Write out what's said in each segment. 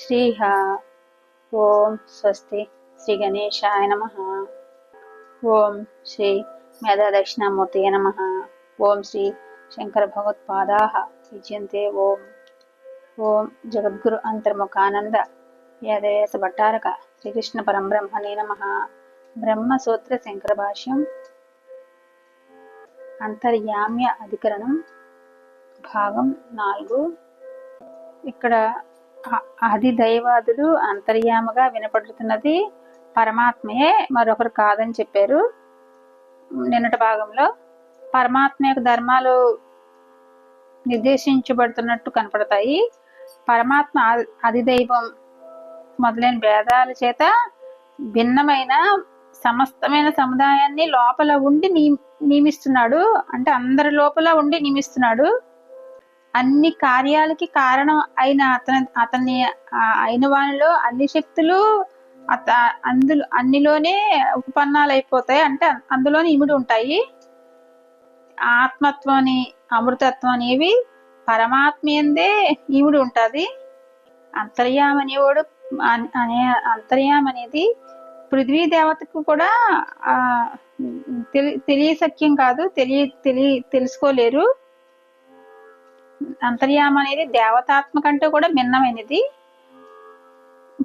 శ్రీహ ఓం స్వస్తి శ్రీ గణేశాయ నమ. ఓం శ్రీ మేధాదక్షిణామూర్తి నమ. ఓం శ్రీ శంకర భగవత్పాదా విజయంతే ఓం ఓం జగద్గురు అంతర్ముఖానంద యాదవేశ భట్టారక శ్రీకృష్ణ పరంబ్రహ్మణే నమ. బ్రహ్మసూత్ర శంకర భాష్యం అంతర్యామ్య అధికరణం భాగం నాలుగు. ఇక్కడ ఆది దైవాదులు అంతర్యామగా వినపడుతున్నది పరమాత్మయే మరొకరు కాదని చెప్పారు. నిన్నటి భాగంలో పరమాత్మ యొక్క ధర్మాలు నిర్దేశించబడుతున్నట్టు కనపడతాయి. పరమాత్మ అధిదైవం మొదలైన భేదాల చేత భిన్నమైన సమస్తమైన సముదాయాన్ని లోపల ఉండి నియమిస్తున్నాడు. అంటే అందరి లోపల ఉండి నియమిస్తున్నాడు. అన్ని కార్యాలకి కారణం అయిన అతని అతని అయిన వానిలో అన్ని శక్తులు అత అందులో అన్నిలోనే ఉపపన్నాలు అయిపోతాయి అంటే అందులోనే ఇమిడి ఉంటాయి. ఆత్మత్వం అని అమృతత్వం అనేవి పరమాత్మ ఎందే ఇమిడి ఉంటుంది. అంతర్యామ అనేవాడు అనే అంతర్యామ అనేది పృథ్వీ దేవతకు కూడా ఆ తెలి తెలియ సఖ్యం కాదు. తెలియ తెలియ తెలుసుకోలేరు. అంతర్యామ అనేది దేవతాత్మ కంటే కూడా భిన్నమైనది.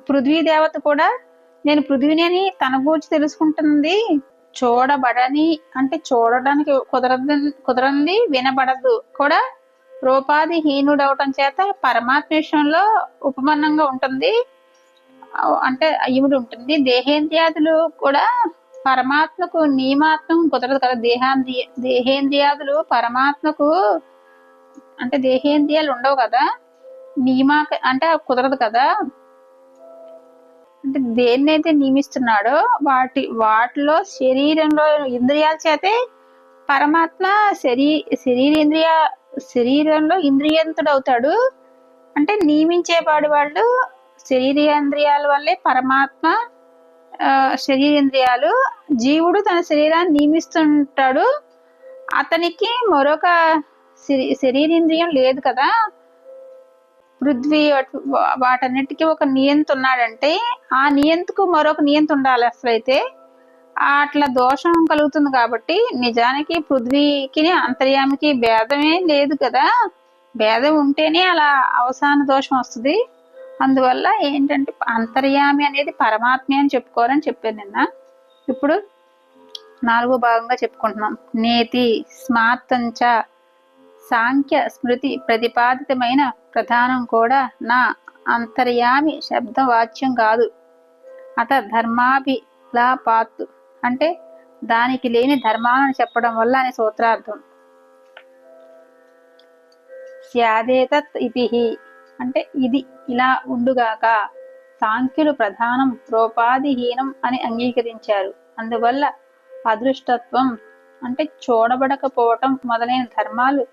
పృథ్వీ దేవత కూడా నేను పృథ్వీని అని తన గురించి తెలుసుకుంటుంది. చూడబడని అంటే చూడడానికి కుదరదు కుదరంది వినబడదు కూడా రూపాది హీనుడవటం చేత పరమాత్మ విషయంలో ఉపమన్నంగా ఉంటుంది. అంటే అయ్యుడు ఉంటుంది. దేహేంద్రియాదులు కూడా పరమాత్మకు నియమాత్మం కుదరదు కదా. దేహాంద్రియ దేహేంద్రియాదులు పరమాత్మకు అంటే దేహేంద్రియాలు ఉండవు కదా? నియమా అంటే కుదరదు కదా? అంటే దేన్నైతే నియమిస్తున్నాడో వాటి వాటిలో శరీరంలో ఇంద్రియాల చేతే పరమాత్మ శరీ శరీరేంద్రియ శరీరంలో ఇంద్రియంతుడు అవుతాడు అంటే నియమించేవాడు వాళ్ళు శరీరేంద్రియాల వల్లే పరమాత్మ ఆ, శరీరేంద్రియాలు. జీవుడు తన శరీరాన్ని నియమిస్తుంటాడు. అతనికి మరొక శరీరేంద్రియం లేదు కదా? పృథ్వీ అటు- వాటన్నిటికీ ఒక నియంత ఉన్నాడంటే ఆ నియంతకు మరొక నియంత ఉండాలి అసలైతే. అట్లా దోషం కలుగుతుంది కాబట్టి నిజానికి పృథ్వీకి అంతర్యామికి భేదమే లేదు కదా? భేదం ఉంటేనే అలా అవసాన దోషం వస్తుంది. అందువల్ల ఏంటంటే అంతర్యామి అనేది పరమాత్మే అని చెప్పుకోవాలని చెప్పాను నిన్న. ఇప్పుడు నాలుగో భాగంగా చెప్పుకుంటున్నాం. నేతి స్మార్తంచ సాంఖ్య స్మృతి ప్రతిపాదితమైన ప్రధానం కూడా నా అంతర్యామి శబ్దవాచ్యం కాదు. అత ధర్మాభిలాపాత్తు. అంటే దానికి లేని ధర్మాలను చెప్పడం వల్ల అనే సూత్రార్థం. స్యాదేతత్ ఇతి అంటే ఇది ఇలా ఉండుగాక సాంఖ్యులు ప్రధానం రూపాదిహీనం అని అంగీకరించారు. అందువల్ల అదృష్టత్వం అంటే చూడబడకపోవటం మొదలైన ధర్మాలు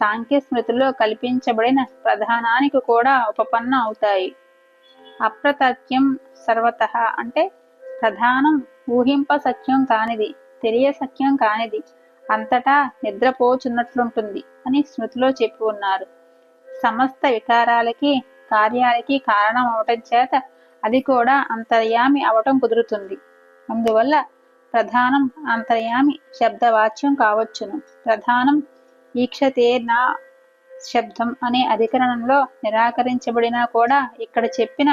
సాంఖ్య స్మృతిలో కల్పించబడిన ప్రధానానికి కూడా ఉపపన్నం అవుతాయి. అప్రతత్యం సర్వత అంటే ప్రధానం ఊహింప సఖ్యం కానిది తెలియ సఖ్యం కానిది అంతటా నిద్రపోచున్నట్లుంటుంది అని స్మృతిలో చెప్పి ఉన్నారు. సమస్త వికారాలకి కార్యాలకి కారణం అవటం చేత అది కూడా అంతర్యామి అవటం కుదురుతుంది. అందువల్ల ప్రధానం అంతర్యామి శబ్దవాచ్యం కావచ్చును. ప్రధానం ఈక్షతే నా శబ్దం అనే అధికరణంలో నిరాకరించబడినా కూడా ఇక్కడ చెప్పిన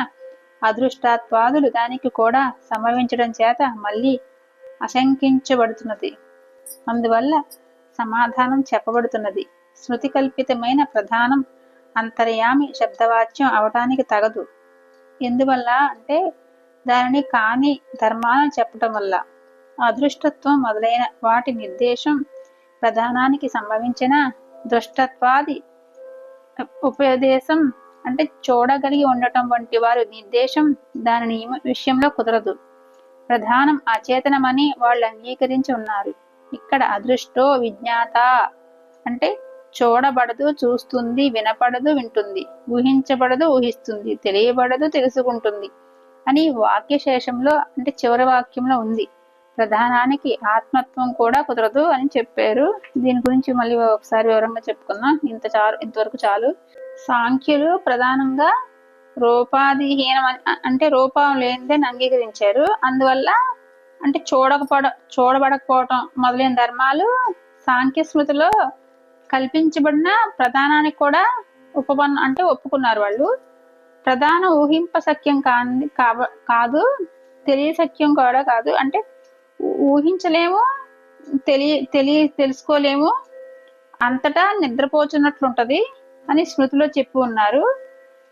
అదృష్టాత్వాదులు దానికి కూడా సంభవించడం చేత మళ్ళీ అశంకించబడుతున్నది. అందువల్ల సమాధానం చెప్పబడుతున్నది. శృతి కల్పితమైన ప్రధానం అంతర్యామి శబ్దవాచ్యం అవటానికి తగదు. ఎందువల్ల అంటే దానిని కాని ధర్మాన చెప్పటం వల్ల. అదృష్టత్వం మొదలైన వాటి నిర్దేశం ప్రధానానికి సంభవించిన దుష్టత్వాది ఉపదేశం అంటే చూడగలిగి ఉండటం వంటి వారి నిర్దేశం దాని నియమ విషయంలో కుదరదు. ప్రధానం అచేతనమని వాళ్ళు అంగీకరించి ఉన్నారు. ఇక్కడ అదృష్టో విజ్ఞాత అంటే చూడబడదు చూస్తుంది వినపడదు వింటుంది. ఊహించబడదు ఊహిస్తుంది. తెలియబడదు తెలుసుకుంటుంది అని వాక్యశేషంలో అంటే చివరి వాక్యంలో ఉంది. ప్రధానానికి ఆత్మత్వం కూడా కుదరదు అని చెప్పారు. దీని గురించి మళ్ళీ ఒకసారి వివరంగా చెప్పుకుందాం. ఇంత చాలు ఇంతవరకు చాలు. సాంఖ్యులు ప్రధానంగా రూపాధిహీనం అంటే రూపం లేనిదని అంగీకరించారు. అందువల్ల అంటే చూడకపోవడం చూడబడకపోవటం మొదలైన ధర్మాలు సాంఖ్య స్మృతిలో కల్పించబడిన ప్రధానానికి కూడా ఉపపన్న అంటే ఒప్పుకున్నారు వాళ్ళు. ప్రధాన ఊహింప సఖ్యం కాబ కాదు తెలియ సఖ్యం కూడా కాదు. అంటే ఊహించలేము తెలియ తెలియ తెలుసుకోలేము. అంతటా నిద్రపోచున్నట్లుంటది అని స్మృతిలో చెప్పి ఉన్నారు.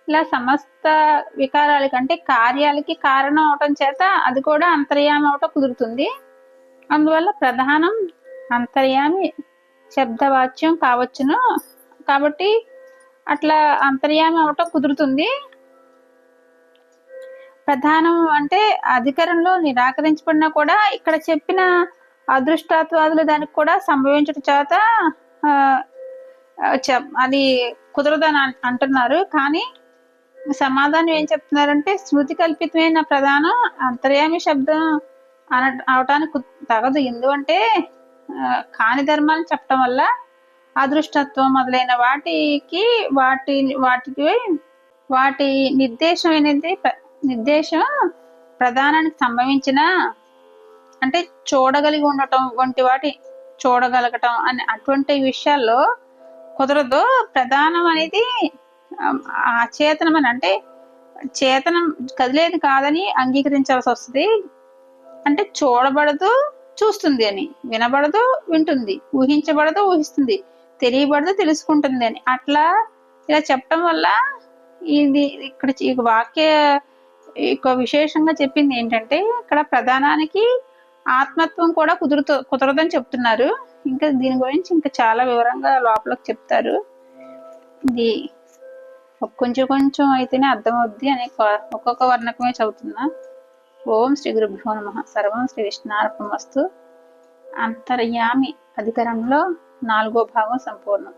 ఇలా సమస్త వికారాల కంటే కార్యాలకి కారణం అవటం చేత అది కూడా అంతర్యామి అవటం కుదురుతుంది. అందువల్ల ప్రధానం అంతర్యామి శబ్దవాచ్యం కావచ్చును. కాబట్టి అట్లా అంతర్యామి అవటం కుదురుతుంది. ప్రధానం అంటే అధికారంలో నిరాకరించబడినా కూడా ఇక్కడ చెప్పిన అదృష్టాత్వాదులు దానికి కూడా సంభవించడం చేత చెప్- అది కుదరదని అన్- అంటున్నారు. కానీ సమాధానం ఏం చెప్తున్నారంటే స్మృతి కల్పితమైన ప్రధానం అంతర్యామి శబ్దం అన అవటానికి తగదు. ఎందుకంటే కాని ధర్మాలను చెప్పడం వల్ల అదృష్టత్వం మొదలైన వాటికి వాటి వాటికి వాటి నిర్దేశం అనేది నిర్దేశం ప్రధానానికి సంభవించిన అంటే చూడగలిగి ఉండటం వంటి వాటి చూడగలగటం అనే అటువంటి విషయాల్లో కుదరదు. ప్రధానం అనేది అచేతనం అని అంటే చేతనం కదిలేది కాదని అంగీకరించాల్సి వస్తుంది. అంటే చూడబడదు చూస్తుంది అని. వినబడదు వింటుంది. ఊహించబడదు ఊహిస్తుంది. తెలియబడదు తెలుసుకుంటుంది అని. అట్లా ఇలా చెప్పడం వల్ల ఇది ఇక్కడ ఈ వాక్య ఎక్కువ విశేషంగా చెప్పింది ఏంటంటే ఇక్కడ ప్రధానానికి ఆత్మత్వం కూడా కుదురుతూ కుదరదని చెప్తున్నారు. ఇంకా దీని గురించి ఇంకా చాలా వివరంగా లోపలకు చెప్తారు. ఇది కొంచెం కొంచెం అయితేనే అర్థమవుద్ది అనే ఒక్కొక్క వర్ణకమే చదువుతున్నా. ఓం శ్రీ గురుభ్యో నమ. సర్వం శ్రీ విష్ణార్పణమస్తు అంతర్యామి అధికరంలో నాలుగో భాగం సంపూర్ణం.